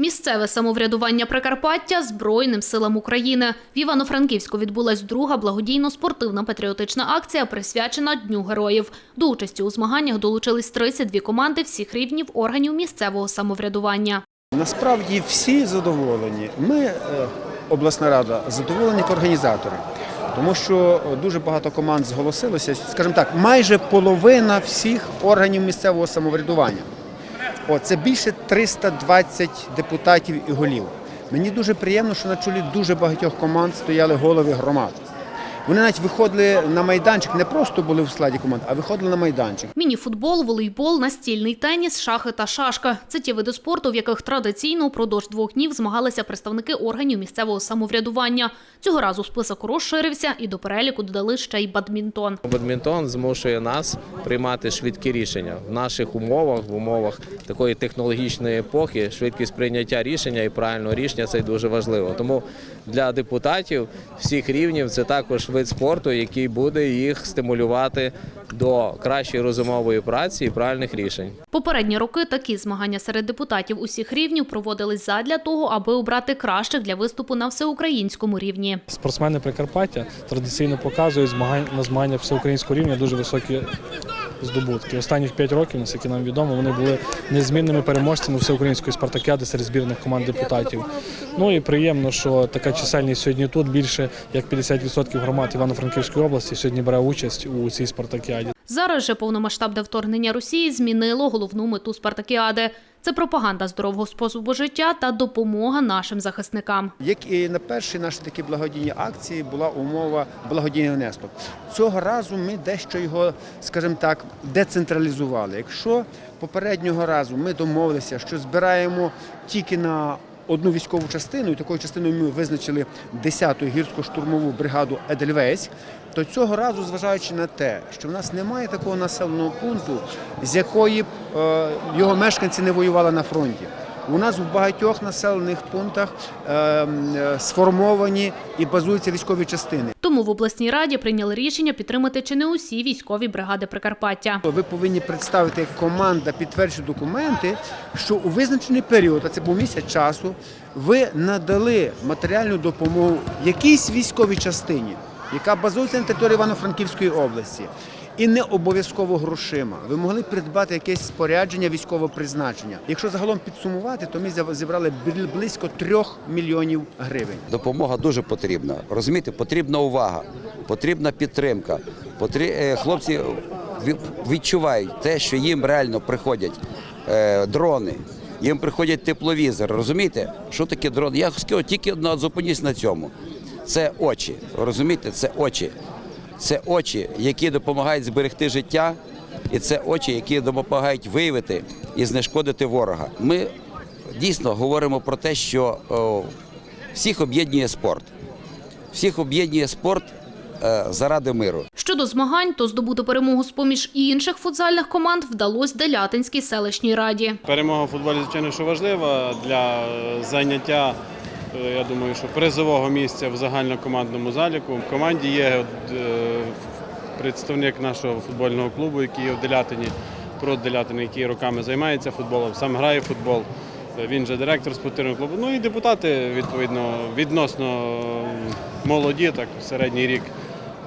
Місцеве самоврядування Прикарпаття Збройним силам України. В Івано-Франківську відбулась друга благодійно-спортивна патріотична акція, присвячена Дню героїв. До участі у змаганнях долучились 32 команди всіх рівнів органів місцевого самоврядування. Насправді всі задоволені. Ми, е, обласна рада, задоволені як організатори, тому що дуже багато команд зголосилося, скажімо так, майже половина всіх органів місцевого самоврядування. О, це більше 320 депутатів і голів. Мені дуже приємно, що на чолі дуже багатьох команд стояли голови громад. Вони навіть виходили на майданчик, не просто були в складі команд, а виходили на майданчик. Мініфутбол, волейбол, настільний теніс, шахи та шашка – це ті види спорту, в яких традиційно упродовж двох днів змагалися представники органів місцевого самоврядування. Цього разу список розширився і до переліку додали ще й бадмінтон. Бадмінтон змушує нас приймати швидкі рішення в наших умовах, в умовах такої технологічної епохи. Швидкість прийняття рішення і правильного рішення це дуже важливо. Тому для депутатів всіх рівнів це також вид спорту, який буде їх стимулювати до кращої розумової праці і правильних рішень. Попередні роки такі змагання серед депутатів усіх рівнів проводились задля того, аби обрати кращих для виступу на всеукраїнському рівні. Спортсмени Прикарпаття традиційно показують змагань на змагання всеукраїнського рівня дуже високі здобутки. Останніх п'ять років, наскільки нам відомо, вони були незмінними переможцями всеукраїнської спартакіади серед збірних команд депутатів. Ну і приємно, що така чисельність сьогодні тут більше як 50% громад Івано-Франківської області сьогодні бере участь у цій спартакіаді. Зараз же повномасштабне вторгнення Росії змінило головну мету спартакіади. Це пропаганда здорового способу життя та допомога нашим захисникам. Як і на першій нашій такій благодійній акції була умова благодійний внесок. Цього разу ми дещо його, скажімо так, децентралізували. Якщо попереднього разу ми домовилися, що збираємо тільки на одну військову частину, і такою частиною ми визначили 10-ту гірсько-штурмову бригаду Едельвейс, то цього разу, зважаючи на те, що в нас немає такого населеного пункту, з якої е, його мешканці не воювали на фронті. У нас в багатьох населених пунктах е, м, е, сформовані і базуються військові частини. Тому в обласній раді прийняли рішення підтримати чи не усі військові бригади Прикарпаття. Ви повинні представити як команда підтверджує документи, що у визначений період, а це був місяць часу, ви надали матеріальну допомогу якійсь військовій частині, яка базується на території Івано-Франківської області. І не обов'язково грошима. Ви могли придбати якесь спорядження військового призначення. Якщо загалом підсумувати, то ми зібрали близько трьох мільйонів гривень. Допомога дуже потрібна. Розумієте, потрібна увага, потрібна підтримка. Е, Хлопці відчувають те, що їм реально приходять е, дрони, їм приходять тепловізори. Розумієте, що таке дрон? Я скажу тільки зупинюсь на цьому. Це очі. Розумієте, це очі. Це очі, які допомагають зберегти життя, і це очі, які допомагають виявити і знешкодити ворога. Ми дійсно говоримо про те, що о, всіх об'єднує спорт. Всіх об'єднує спорт е, заради миру. Щодо змагань, то здобути перемогу з поміж інших футзальних команд вдалося Делятинській селищній раді. Перемога в футболі, звичайно, що важлива для е, зайняття, я думаю, що призового місця в загальнокомандному заліку. В команді є е, представник нашого футбольного клубу, який є в Делятині, прод Делятини, який роками займається футболом, сам грає в футбол. Е, Він же директор спортивного клубу. Ну і депутати, відповідно, відносно молоді, так середній рік,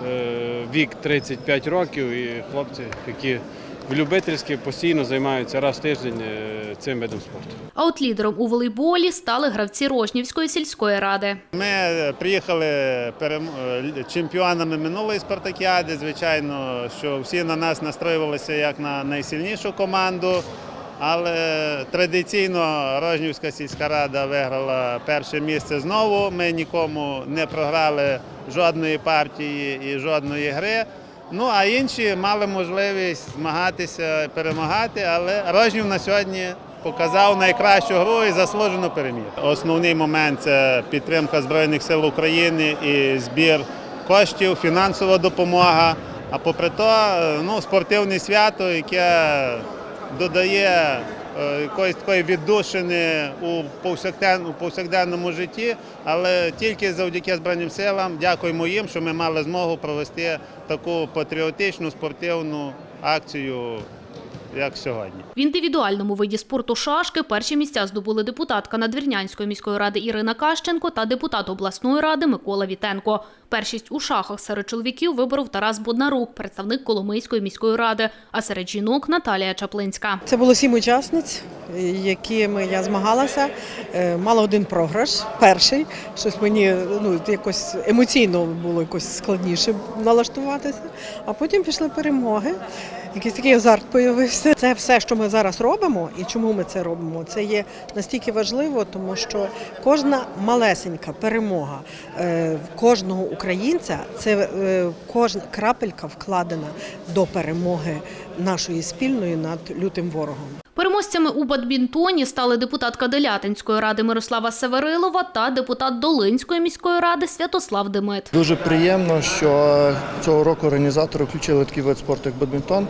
е, вік 35 років, і хлопці, які в любительській постійно займаються раз в тиждень е, цим видом спорту. А от лідером у волейболі стали гравці Рошнівської сільської ради. Ми е, приїхали перем- е, чемпіонами минулої спартакіади. Звичайно, що всі на нас настроювалися як на найсильнішу команду. Але традиційно Рожнівська сільська рада виграла перше місце знову. Ми нікому не програли жодної партії і жодної гри. Ну а інші мали можливість змагатися, перемагати, але Рожнів на сьогодні показав найкращу гру і заслужено переміг. Основний момент це підтримка Збройних сил України і збір коштів, фінансова допомога. А попри то, е, ну, спортивне свято, яке додає якоїсь такої віддушини у повсякден- у повсякденному житті, але тільки завдяки Збройним силам дякуємо їм, що ми мали змогу провести таку патріотичну спортивну акцію як сьогодні. В індивідуальному виді спорту шашки перші місця здобули депутатка Надвірнянської міської ради Ірина Кащенко та депутат обласної ради Микола Вітенко. Першість у шахах серед чоловіків виборов Тарас Боднарук, представник Коломийської міської ради, а серед жінок Наталія Чаплинська. Це було сім учасниць, якими я змагалася. Е, Мала один програш, перший. Щось мені ну, якось емоційно було якось складніше налаштуватися. А потім пішли перемоги. Якийсь такий азарт появився. Це все, що ми зараз робимо, і чому ми це робимо. Це є настільки важливо, тому що кожна малесенька перемога е, кожного українця це е, кожна крапелька вкладена до перемоги нашої спільної над лютим ворогом. Переможцями у бадмінтоні стали депутатка Делятинської ради Мирослава Северилова та депутат Долинської міської ради Святослав Демит. Дуже приємно, що цього року організатори включили такий вид спорту, як бадмінтон.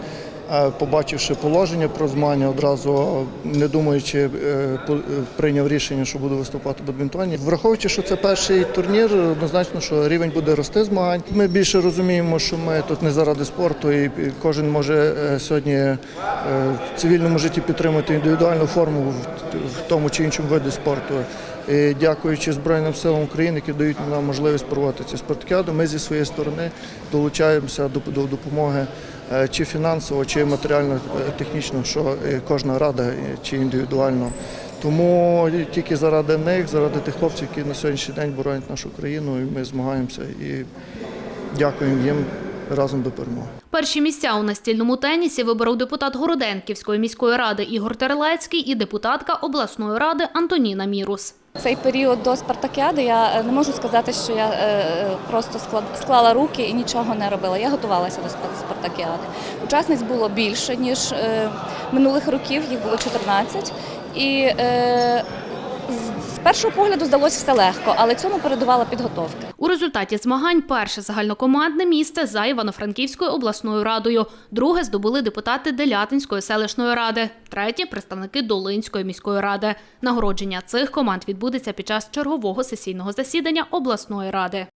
Е, Побачивши положення про змагання, одразу не думаючи, е, е, прийняв рішення, що буду виступати в бадмінтоні. Враховуючи, що це перший турнір, однозначно, що рівень буде рости змагань. Ми більше розуміємо, що ми тут не заради спорту, і кожен може е, сьогодні е, в цивільному житті підтримати індивідуальну форму в- тому чи іншому виді спорту. І дякуючи Збройним силам України, які дають нам можливість проводити ці спартакіади, ми зі своєї сторони долучаємося до, до допомоги е, чи фінансово, чи матеріально-технічно, що е, кожна рада е, чи індивідуально. Тому тільки заради них, заради тих хлопців, які на сьогоднішній день боронять нашу країну, і ми змагаємося і дякуємо їм разом до перемоги. Перші місця у настільному тенісі виборов депутат Городенківської міської ради Ігор Терлецький і депутатка обласної ради Антоніна Мірус. Цей період до спартакіади я е, не можу сказати, що я е, просто склала руки і нічого не робила. Я готувалася до спартакіади. Учасниць було більше ніж е, минулих років, їх було 14. І першого погляду здалося все легко, але цьому передувала підготовка. У результаті змагань перше загальнокомандне місце за Івано-Франківською обласною радою. Друге здобули депутати Делятинської селищної ради. Третє представники Долинської міської ради. Нагородження цих команд відбудеться під час чергового сесійного засідання обласної ради.